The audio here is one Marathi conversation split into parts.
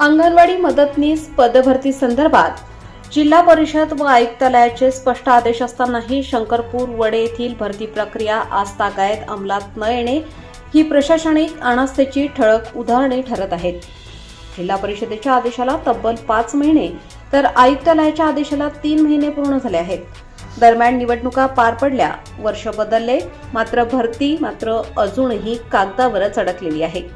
अंगणवाडी मदतनीस पदभरती संदर्भात जिल्हा परिषद व आयुक्तालयाचे स्पष्ट आदेश असतानाही शंकरपूर वडे येथील भरती प्रक्रिया आजतागायत अंमलात न येणे ही प्रशासनिक अनास्थेची ठळक उदाहरणे ठरत आहेत. जिल्हा परिषदेच्या आदेशाला तब्बल पाच महिने तर आयुक्तालयाच्या आदेशाला तीन महिने पूर्ण झाले आहेत. दरम्यान निवडणुका पार पडल्या वर्ष बदलले मात्र भरती मात्र अजूनही कागदावरच अडकलेली आहे.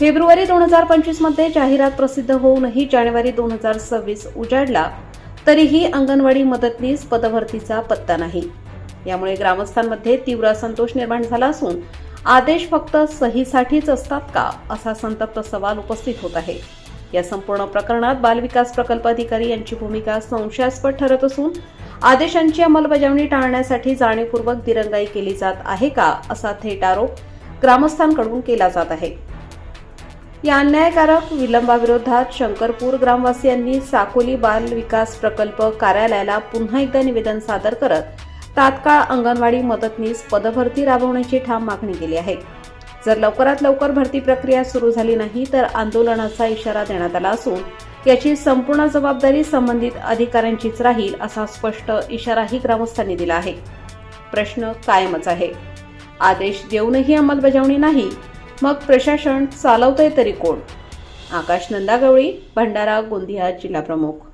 फेब्रुवारी दोन हजार पंचवीसमध्ये जाहिरात प्रसिद्ध होऊनही जानेवारी दोन हजार सव्वीस उजाडला तरीही अंगणवाडी मदतनीस पदभरतीचा पत्ता नाही. यामुळे ग्रामस्थांमध्ये तीव्र असंतोष निर्माण झाला असून आदेश फक्त सहीसाठीच असतात का असा संतप्त सवाल उपस्थित होत आहे. या संपूर्ण प्रकरणात बालविकास प्रकल्प अधिकारी यांची भूमिका संशयास्पद ठरत असून आदेशांची अंमलबजावणी टाळण्यासाठी जाणीवपूर्वक दिरंगाई केली जात आहे का असा थेट आरोप ग्रामस्थांकडून केला जात आहे. या अन्यायकारक विलंबाविरोधात शंकरपूर ग्रामवासियांनी साकोली बाल विकास प्रकल्प कार्यालयाला पुन्हा एकदा निवेदन सादर करत तात्काळ अंगणवाडी मदतनीस पदभरती राबवण्याची ठाम मागणी केली आहे. जर लवकरात लवकर भरती प्रक्रिया सुरू झाली नाही तर आंदोलनाचा इशारा देण्यात आला असून याची संपूर्ण जबाबदारी संबंधित अधिकाऱ्यांचीच राहील असा स्पष्ट इशाराही ग्रामस्थांनी दिला आहे. प्रश्न कायमच आहे. आदेश देऊनही अंमलबजावणी नाही मग प्रशासन चालवतंय तरी कोण? आकाश नंदागवळी भंडारा गोंदिया जिल्हा प्रमुख.